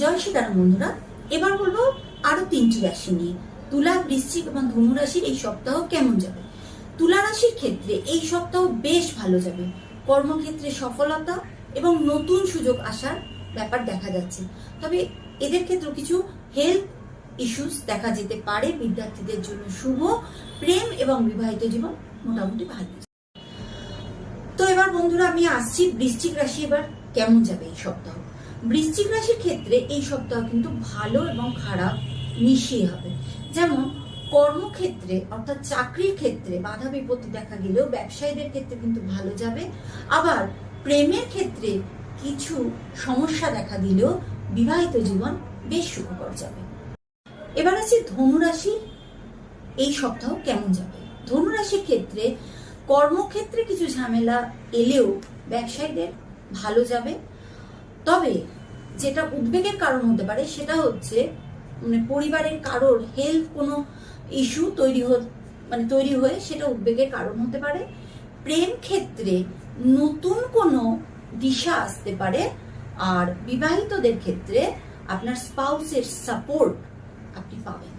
জয় সীতারাম বন্ধুরা, এবার বলব আরও তিনটি রাশি নিয়ে। তুলা, বৃশ্চিক এবং ধনু রাশির এই সপ্তাহ কেমন যাবে? তুলা রাশির ক্ষেত্রে এই সপ্তাহ বেশ ভালো যাবে। কর্মক্ষেত্রে সফলতা এবং নতুন সুযোগ আসার ব্যাপার দেখা যাচ্ছে। তবে এদের ক্ষেত্রে কিছু হেলথ ইস্যুস দেখা যেতে পারে। বিদ্যার্থীদের জন্য শুভ, প্রেম এবং বিবাহিত জীবন মোটামুটি ভালো। তো এবার বন্ধুরা, আমি আসছি বৃশ্চিক রাশি এবার কেমন যাবে এই সপ্তাহ? বৃশ্চিক রাশির ক্ষেত্রে এই সপ্তাহ কিন্তু ভালো এবং খারাপ মিশিয়ে হবে। যেমন কর্মক্ষেত্রে অর্থাৎ চাকরির ক্ষেত্রে বাধা বিপত্তি দেখা গেলেও ব্যবসায়ীদের ক্ষেত্রে কিন্তু ভালো যাবে। আবার প্রেমের ক্ষেত্রে কিছু সমস্যা দেখা দিলেও বিবাহিত জীবন বেশ সুখকর যাবে। এবার আছে ধনুরাশি, এই সপ্তাহ কেমন যাবে? ধনুরাশির ক্ষেত্রে কর্মক্ষেত্রে কিছু ঝামেলা এলেও ব্যবসায়ীদের ভালো যাবে। তবে যেটা উদ্বেগের কারণ হতে পারে সেটা হচ্ছে মানে পরিবারের কারোর হেলথ কোনো ইস্যু তৈরি মানে তৈরি হয়ে সেটা উদ্বেগের কারণ হতে পারে। প্রেম ক্ষেত্রে নতুন কোনো দিশা আসতে পারে আর বিবাহিতদের ক্ষেত্রে আপনার স্পাউসের সাপোর্ট আপনি পাবেন।